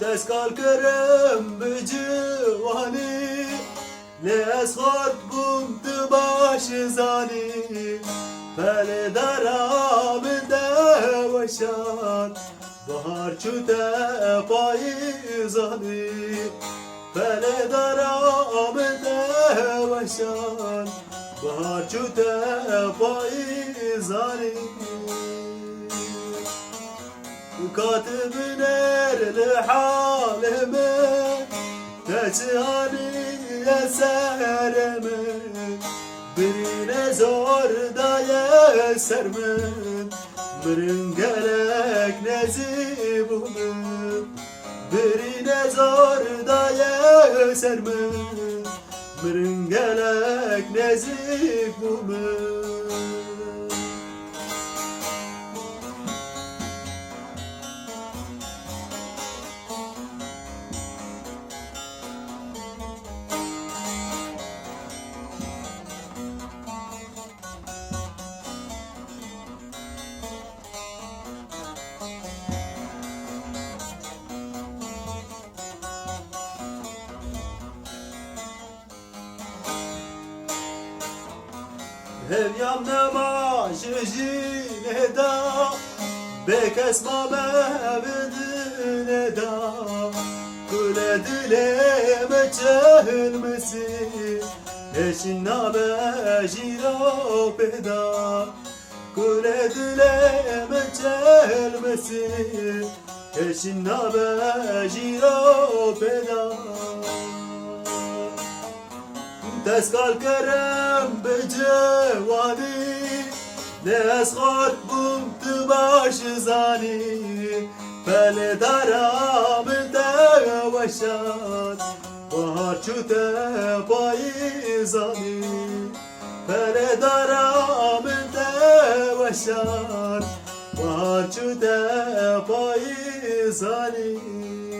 دست کار کرم بجوانی لیس خود بند باش زانی پل در آب دوشان بهار چوده پایزانی پل در آب دوشان بهار چوده پایزانی كاتب نار لحالمه تجاني يسرمه birine zor daya sermem Birin gerek nezibumum Birine zor daya sermem Birin gerek nezibumum هەریامە باشژینێدا بێکەس ما بەبدێدا گولە دلێ مەچەل مسی هێچین نابەژیرا پێدا گولە دلێ مەچەل مسی هێچین نابەژیرا پێدا دەستکار کەرە دست خود بوم تو باش زانی بله دارم ده باشد بار چوته پای زانی بله دارم ده باشد بار چوته پای زانی